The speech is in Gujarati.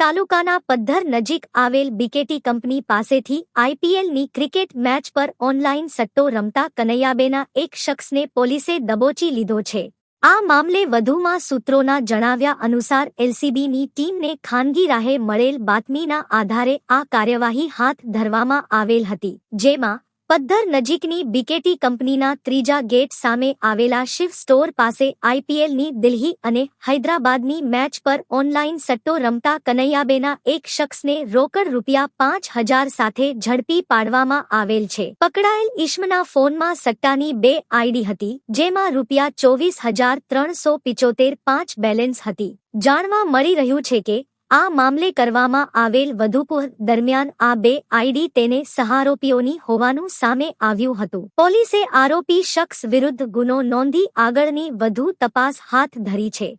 તાલુકાના પદ્ધર નજીક આવેલ બીકેટી કંપની પાસેથી આઈપીએલની ક્રિકેટ મેચ પર ઓનલાઈન સટ્ટો રમતા કનૈયાબેના એક શખ્સને પોલીસે દબોચી લીધો છે. આ મામલે વધુમાં સૂત્રોના જણાવ્યા અનુસાર એલસીબીની ટીમને ખાનગી રાહે મળેલ બાતમીના આધારે આ કાર્યવાહી હાથ ધરવામાં આવેલ હતી, જેમાં પદ્ધર નજીકની બીકેટી કંપનીના ત્રીજા ગેટ સામે આવેલા શિવ સ્ટોર પાસે આઈપીએલની દિલ્હી અને હૈદરાબાદની મેચ પર ઓનલાઈન સટ્ટો રમતા કનૈયાબેના એક શખ્સને રોકડ રૂપિયા પાંચ હજાર સાથે ઝડપી પાડવામાં આવેલ છે. પકડાયેલ ઈશ્મના ફોનમાં સટ્ટાની બે આઈડી હતી, જેમાં રૂપિયા ચોવીસ હજાર ત્રણસો પિચોતેર પાંચ બેલેન્સ હતી. જાણવા મળી રહ્યું છે કે આ મામલે કરવામાં આવેલ વધુપૂછ દરમિયાન આ બે આઈડી તેને સહારોપીઓની હોવાનું સામે આવ્યું હતું. પોલીસે આરોપી શખ્સ વિરુદ્ધ ગુનો નોંધી આગળની વધુ તપાસ હાથ ધરી છે.